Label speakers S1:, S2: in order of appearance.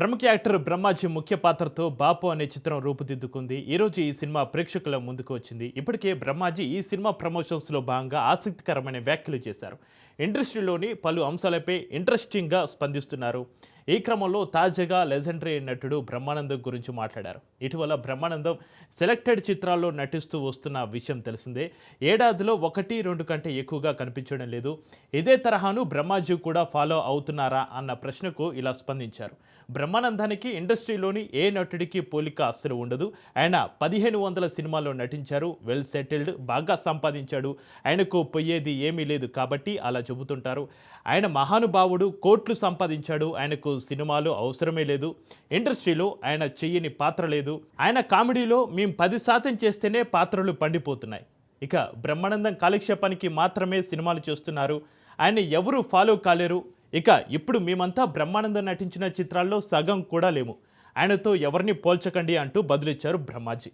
S1: ప్రముఖ యాక్టర్ బ్రహ్మాజీ ముఖ్య పాత్రతో బాపు అనే చిత్రం రూపుదిద్దుకుంది. ఈరోజు ఈ సినిమా ప్రేక్షకుల ముందుకు వచ్చింది. ఇప్పటికే బ్రహ్మాజీ ఈ సినిమా ప్రమోషన్స్లో భాగంగా ఆసక్తికరమైన వ్యాఖ్యలు చేశారు. ఇండస్ట్రీలోని పలు అంశాలపై ఇంట్రెస్టింగ్గా స్పందిస్తున్నారు. ఈ క్రమంలో తాజాగా లెజెండరీ నటుడు బ్రహ్మానందం గురించి మాట్లాడారు. ఇటీవల బ్రహ్మానందం సెలెక్టెడ్ చిత్రాల్లో నటిస్తూ వస్తున్న విషయం తెలిసిందే. ఏడాదిలో ఒకటి రెండు కంటే ఎక్కువగా కనిపించడం లేదు. ఇదే తరహాను బ్రహ్మాజీ కూడా ఫాలో అవుతున్నారా అన్న ప్రశ్నకు ఇలా స్పందించారు. బ్రహ్మానందానికి ఇండస్ట్రీలోని ఏ నటుడికి పోలిక అస్సలు ఉండదు. ఆయన పదిహేను వందల సినిమాల్లో నటించారు. వెల్ సెటిల్డ్ బాగా సంపాదించాడు. ఆయనకు పోయేది ఏమీ లేదు కాబట్టి అలా చెబుతుంటారు. ఆయన మహానుభావుడు కోట్లు సంపాదించాడు. ఆయనకు సినిమాలు అవసరమే లేదు. ఇండస్ట్రీలో ఆయన చెయ్యని పాత్ర లేదు. ఆయన కామెడీలో మేము పది శాతం చేస్తేనే పాత్రలు పండిపోతున్నాయి. ఇక బ్రహ్మానందం కాలక్షేపానికి మాత్రమే సినిమాలు చేస్తున్నారు. ఆయన ఎవరు ఫాలో కాలేరు. ఇక ఇప్పుడు మేమంతా బ్రహ్మానందం నటించిన చిత్రాల్లో సగం కూడా లేము. ఆయనతో ఎవరిని పోల్చకండి అంటూ బదులిచ్చారు బ్రహ్మాజీ.